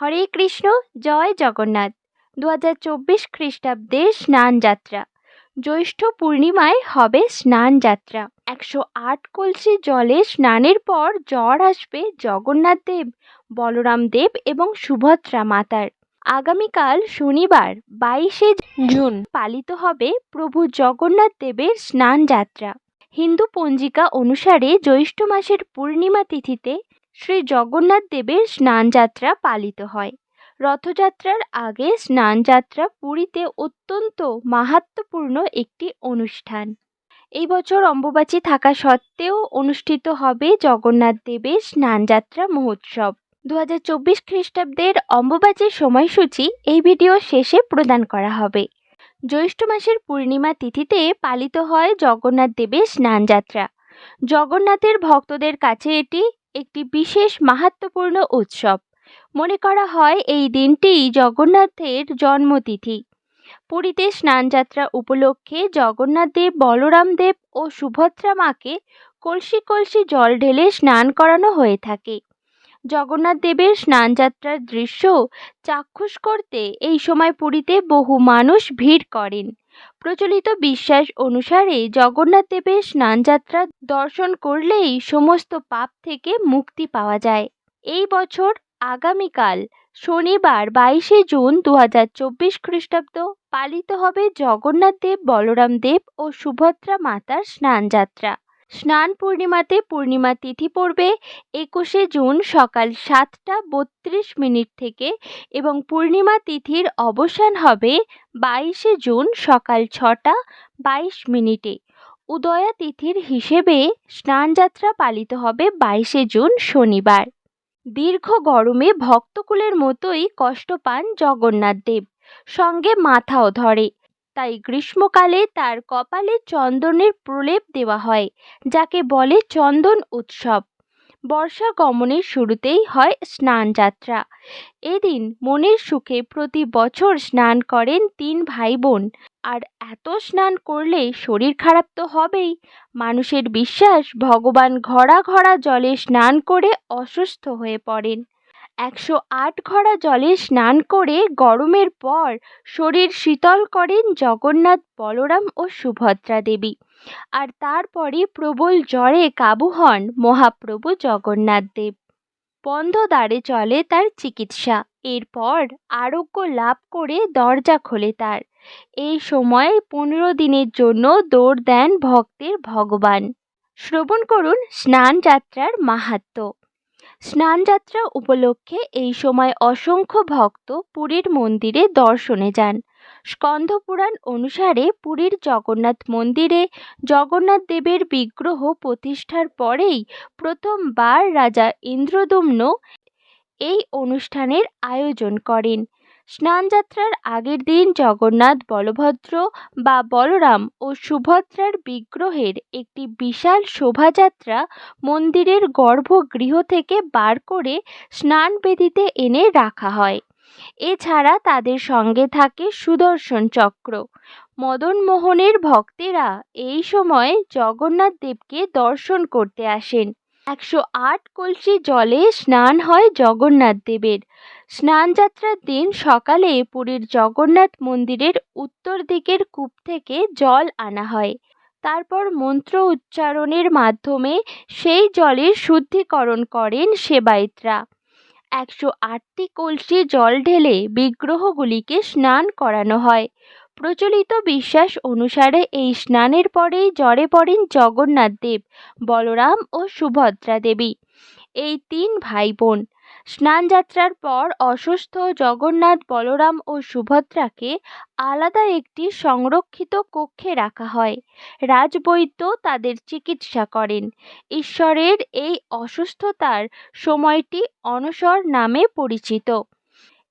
হরে কৃষ্ণ জয় জগন্নাথ। দু হাজার চব্বিশ খ্রিস্টাব্দে স্নান যাত্রা জ্যৈষ্ঠ পূর্ণিমায় হবে স্নান যাত্রা একশো আট কলসি জলে স্নানের পর জ্বর আসবে জগন্নাথ দেব বলরাম দেব এবং সুভদ্রা মাতার। আগামীকাল শনিবার বাইশে জুন। পালিত হবে প্রভু জগন্নাথ দেবের স্নান যাত্রা হিন্দু পঞ্জিকা অনুসারে জ্যৈষ্ঠ মাসের পূর্ণিমা তিথিতে শ্রী জগন্নাথ দেবের স্নানযাত্রা পালিত হয়। রথযাত্রার আগে স্নানযাত্রা পুরীতে অত্যন্ত মাহাত্ম্যপূর্ণ একটি অনুষ্ঠান। এই বছর অম্বুবাচী থাকা সত্ত্বেও অনুষ্ঠিত হবে জগন্নাথ দেবের স্নানযাত্রা মহোৎসব। দু হাজার চব্বিশ খ্রিস্টাব্দের অম্বুবাচীর সময়সূচি এই ভিডিও শেষে প্রদান করা হবে। জ্যৈষ্ঠ মাসের পূর্ণিমা তিথিতে পালিত হয় জগন্নাথ দেবের স্নানযাত্রা। জগন্নাথের ভক্তদের কাছে এটি একটি বিশেষ মাহাত্ম্যপূর্ণ উৎসব। মনে করা হয় এই দিনটি জগন্নাথের জন্মতিথি। পুরীতে স্নানযাত্রা উপলক্ষে জগন্নাথ দেব, বলরাম দেব ও সুভদ্রা মাকে কলসি কলসি জল ঢেলে স্নান করানো হয়ে থাকে। জগন্নাথ দেবের স্নানযাত্রার দৃশ্য চাক্ষুষ করতে এই সময় পুরীতে বহু মানুষ ভিড় করেন। প্রচলিত বিশ্বাস অনুসারে জগন্নাথ দেবের স্নানযাত্রা দর্শন করলেই সমস্ত পাপ থেকে মুক্তি পাওয়া যায়। এই বছর আগামীকাল শনিবার বাইশে জুন দু হাজার চব্বিশ খ্রিস্টাব্দ পালিত হবে জগন্নাথ দেব, বলরাম দেব ও সুভদ্রা মাতার স্নানযাত্রা। স্নান পূর্ণিমাতে পূর্ণিমা তিথি পড়বে একুশে জুন সকাল সাতটা বত্রিশ মিনিট থেকে এবং পূর্ণিমা তিথির অবসান হবে বাইশে জুন সকাল ছটা বাইশ মিনিটে। উদয়া তিথির হিসেবে স্নানযাত্রা পালিত হবে বাইশে জুন শনিবার। দীর্ঘ গরমে ভক্তকুলের মতোই কষ্ট পান জগন্নাথ দেব। সঙ্গে মাথাও ধরে। তাই গ্রীষ্মকালে তার কপালে চন্দনের প্রলেপ দেওয়া হয়, যাকে বলে চন্দন উৎসব। বর্ষা গমনের শুরুতেই হয় স্নান যাত্রা। এদিন মনের সুখে প্রতি বছর স্নান করেন তিন ভাই বোন আর এত স্নান করলে শরীর খারাপ তো হবেই। মানুষের বিশ্বাস, ভগবান ঘড়া ঘড়া জলে স্নান করে অসুস্থ হয়ে পড়েন। একশো আট ঘড়া জলে স্নান করে গরমের পর শরীর শীতল করেন জগন্নাথ বলরাম ও সুভদ্রা দেবী। আর তারপরে প্রবল জ্বরে কাবু হন মহাপ্রভু জগন্নাথ দেব। বন্ধ দ্বারে চলে তার চিকিৎসা। এরপর আরোগ্য লাভ করে দরজা খোলে তার। এই সময় পনেরো দিনের জন্য দৌড় দেন ভক্তের ভগবান। শ্রবণ করুন স্নান যাত্রার মাহাত্ম স্নানযাত্রা উপলক্ষে এই সময় অসংখ্য ভক্ত পুরীর মন্দিরে দর্শনে যান। স্কন্ধপুরাণ অনুসারে পুরীর জগন্নাথ মন্দিরে জগন্নাথ দেবের বিগ্রহ প্রতিষ্ঠার পরেই প্রথমবার রাজা ইন্দ্রদম্ন এই অনুষ্ঠানের আয়োজন করেন। স্নানযাত্রার আগের দিন জগন্নাথ বলভদ্র বা বলরাম ও সুভদ্রার বিগ্রহের একটি বিশাল শোভাযাত্রা মন্দিরের গর্ভগৃহ থেকে বার করে স্নান বেদিতে এনে রাখা হয়। এছাড়া তাদের সঙ্গে থাকে সুদর্শন চক্র। মদনমোহনের ভক্তেরা এই সময় জগন্নাথ দেবকে দর্শন করতে আসেন। একশো আট কলসি জলে স্নান হয় জগন্নাথ দেবের। স্নানযাত্রার দিন সকালে পুরীর জগন্নাথ মন্দিরের উত্তর দিকের কূপ থেকে জল আনা হয়। তারপর মন্ত্র উচ্চারণের মাধ্যমে সেই জলের শুদ্ধিকরণ করেন সেবায়িতরা। একশো আটটি কলসি জল ঢেলে বিগ্রহগুলিকে স্নান করানো হয়। প্রচলিত বিশ্বাস অনুসারে এই স্নানের পরেই জ্বরে পড়েন জগন্নাথ দেব, বলরাম ও সুভদ্রা দেবী। এই তিন ভাই বোন স্নানযাত্রার পর অসুস্থ জগন্নাথ বলরাম ও সুভদ্রাকে আলাদা একটি সংরক্ষিত কক্ষে রাখা হয়। রাজবৈদ্য তাদের চিকিৎসা করেন। ঈশ্বরের এই অসুস্থতার সময়টি অনসর নামে পরিচিত।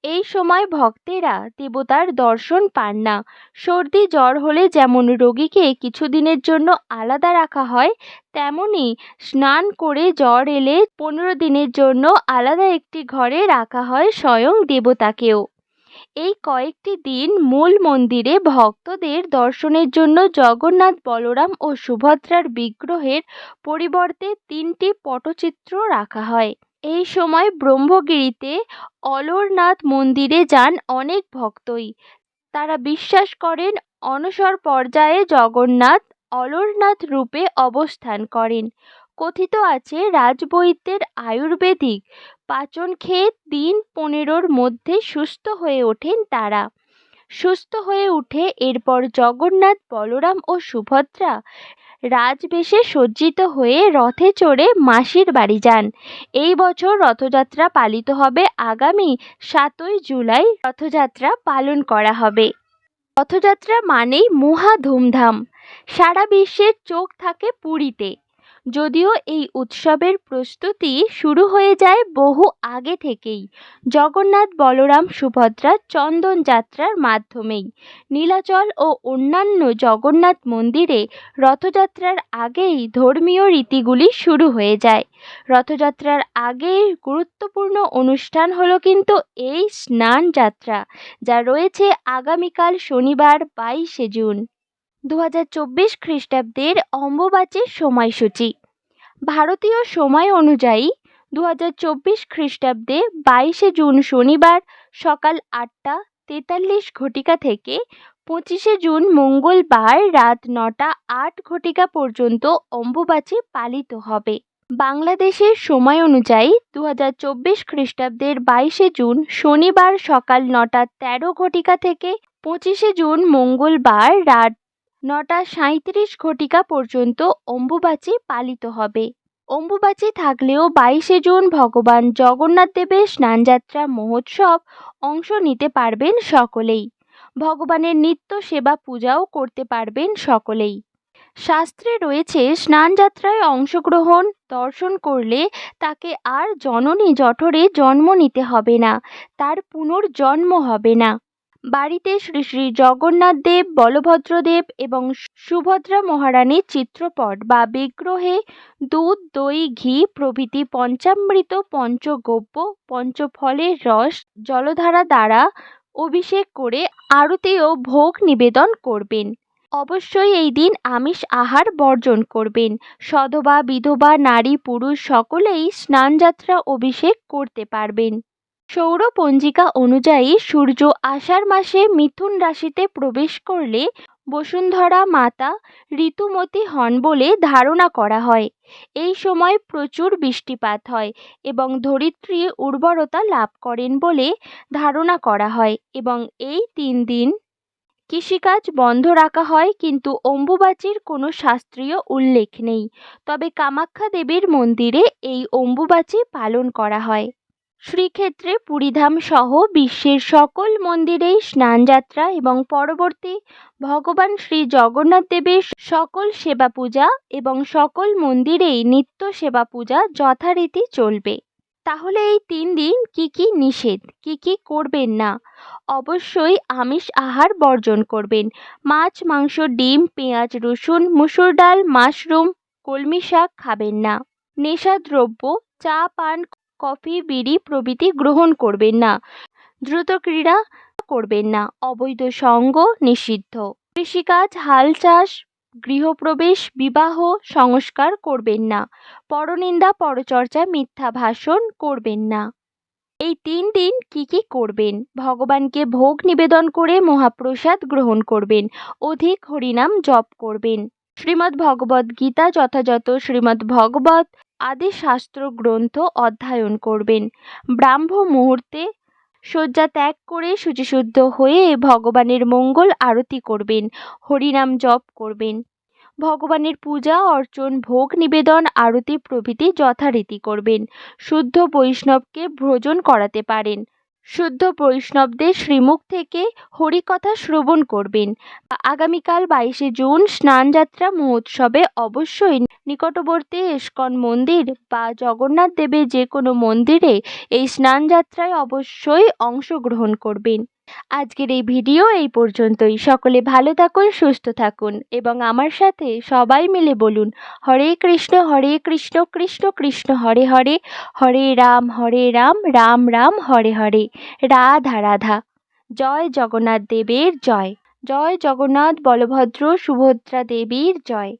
এই সময় ভক্তেরা দেবতার দর্শন পান না। সর্দি জ্বর হলে যেমন রোগীকে কিছুদিনের জন্য আলাদা রাখা হয় তেমনি স্নান করে জ্বর এলে পনেরো দিনের জন্য আলাদা একটি ঘরে রাখা হয় স্বয়ং দেবতাকেও। এই কয়েকটি দিন মূল মন্দিরে ভক্তদের দর্শনের জন্য জগন্নাথ বলরাম ও সুভদ্রার বিগ্রহের পরিবর্তে তিনটি পটচিত্র রাখা হয়। এই সময় ব্রহ্মগিরিতে অলরনাথ মন্দিরে যান অনেক ভক্তই। তারা বিশ্বাস করেন অনসর পর্যায়ে জগন্নাথ অলরনাথ রূপে অবস্থান করেন। কথিত আছে, রাজবৈদ্যের আয়ুর্বেদিক পাচন খেয়ে দিন পনেরোর মধ্যে সুস্থ হয়ে ওঠেন তারা। সুস্থ হয়ে উঠে এরপর জগন্নাথ, বলরাম ও সুভদ্রা রাজবেশে সজ্জিত হয়ে রথে চড়ে মাসির বাড়ি যান। এই বছর রথযাত্রা পালিত হবে। আগামী সাতই জুলাই রথযাত্রা পালন করা হবে। রথযাত্রা মানেই মহা ধুমধাম। সারা বিশ্বের চোখ থাকে পুরীতে। যদিও এই উৎসবের প্রস্তুতি শুরু হয়ে যায় বহু আগে থেকেই। জগন্নাথ বলরাম সুভদ্রার চন্দন যাত্রার মাধ্যমেই। নীলাচল ও অন্যান্য জগন্নাথ মন্দিরে রথযাত্রার আগেই ধর্মীয় রীতিগুলি শুরু হয়ে যায়। রথযাত্রার আগের গুরুত্বপূর্ণ অনুষ্ঠান হলো কিন্তু এই স্নান যাত্রা, যা রয়েছে আগামীকাল শনিবার বাইশে জুন। দু হাজার চব্বিশ খ্রিস্টাব্দের অম্বুবাচীর সময়সূচি। ভারতীয় সময় অনুযায়ী দু হাজার চব্বিশ খ্রিস্টাব্দে বাইশে জুন শনিবার সকাল আটটা তেতাল্লিশ ঘটিকা থেকে পঁচিশে জুন মঙ্গলবার রাত নটা আট ঘটিকা পর্যন্ত অম্বুবাচী পালিত হবে। বাংলাদেশের সময় অনুযায়ী দু হাজার চব্বিশ খ্রিস্টাব্দের বাইশে জুন শনিবার সকাল নটা তেরো ঘটিকা থেকে পঁচিশে জুন মঙ্গলবার রাত নটা সাঁইত্রিশ ঘটিকা পর্যন্ত অম্বুবাচী পালিত হবে। অম্বুবাচী থাকলেও বাইশে জুন ভগবান জগন্নাথ দেবের স্নানযাত্রা মহোৎসব অংশ নিতে পারবেন সকলেই। ভগবানের নিত্য সেবা পূজাও করতে পারবেন সকলেই। শাস্ত্রে রয়েছে, স্নানযাত্রায় অংশগ্রহণ, দর্শন করলে তাকে আর জননী জঠরে জন্ম নিতে হবে না, তার পুনর্জন্ম হবে না। বাড়িতে শ্রী শ্রী জগন্নাথ দেব বলভদ্রদেব এবং সুভদ্রা মহারানীর চিত্রপট বা বিগ্রহে দুধ, দই, ঘি প্রভৃতি পঞ্চামৃত, পঞ্চগব্য, পঞ্চফলের রস, জলধারা দ্বারা অভিষেক করে আরতি ও ভোগ নিবেদন করবেন। অবশ্যই এই দিন আমিষ আহার বর্জন করবেন। সধবা, বিধবা, নারী, পুরুষ সকলেই স্নানযাত্রা অভিষেক করতে পারবেন। সৌর পঞ্জিকা অনুযায়ী সূর্য আষাঢ় মাসে মিথুন রাশিতে প্রবেশ করলে বসুন্ধরা মাতা ঋতুমতী হন বলে ধারণা করা হয়। এই সময় প্রচুর বৃষ্টিপাত হয় এবং ধরিত্রী উর্বরতা লাভ করেন বলে ধারণা করা হয় এবং এই তিন দিন কৃষিকাজ বন্ধ রাখা হয় কিন্তু অম্বুবাচীর কোনো শাস্ত্রীয় উল্লেখ নেই। তবে কামাখ্যা দেবীর মন্দিরে এই অম্বুবাচী পালন করা হয়। শ্রীক্ষেত্রে পুরীধাম সহ বিশ্বের সকল মন্দিরেই স্নানযাত্রা এবং পরবর্তী ভগবান শ্রী জগন্নাথ দেবের সকল সেবা পূজা এবং সকল মন্দিরেই নিত্য সেবা পূজা যথারীতি চলবে। তাহলে এই তিন দিন কি কি নিষেধ, কি কি করবেন না? অবশ্যই আমিষ আহার বর্জন করবেন। মাছ, মাংস, ডিম, পেঁয়াজ, রসুন, মুসুর ডাল, মাশরুম, কলমি শাক খাবেন না। নেশাদ্রব্য, চা, পান কফি, বিড়ি প্রভৃতি গ্রহণ করবেন না। দ্রুত ক্রীড়া করবেন না। অবৈধ সঙ্গ নিষিদ্ধ। কৃষিকাজ, হাল চাষ, গৃহপ্রবেশ, বিবাহ, সংস্কার করবেন না। পরনিন্দা, পরচর্চা, মিথ্যা ভাষণ করবেন না। এই তিন দিন কি কি করবেন? ভগবানকে ভোগ নিবেদন করে মহাপ্রসাদ গ্রহণ করবেন। অধিক হরিনাম জপ করবেন। শ্রীমদ্ ভগবদ গীতা যথাযথ শ্রীমদ্ ভগবত আদি শাস্ত্র গ্রন্থ অধ্যয়ন করবেন। ব্রাহ্ম মুহূর্তে শয্যা ত্যাগ করে শুচিশুদ্ধ হয়ে ভগবানের মঙ্গল আরতি করবেন, হরিনাম জপ করবেন। ভগবানের পূজা, অর্চন, ভোগ, নিবেদন, আরতি প্রভৃতি যথারীতি করবেন। শুদ্ধ বৈষ্ণবকে ভ্রজন করাতে পারেন। শুদ্ধ বৈষ্ণবদের শ্রীমুখ থেকে হরিকথা শ্রবণ করবেন। আগামীকাল বাইশে জুন স্নানযাত্রা মহোৎসবে অবশ্যই নিকটবর্তী ইস্কন মন্দির বা জগন্নাথ দেবের যে কোনো মন্দিরে এই স্নানযাত্রায় অবশ্যই অংশগ্রহণ করবেন। আজকের এই ভিডিও এই পর্যন্তই। সকলে ভালো থাকুন, সুস্থ থাকুন এবং আমার সাথে সবাই মিলে বলুন, হরে কৃষ্ণ হরে কৃষ্ণ কৃষ্ণ কৃষ্ণ, হরে হরে হরে রাম হরে রাম রাম রাম, হরে হরে। রাধা রাধা। জয় জগন্নাথ দেবের জয়। জয় জগন্নাথ বলভদ্র সুভদ্রা দেবীর জয়।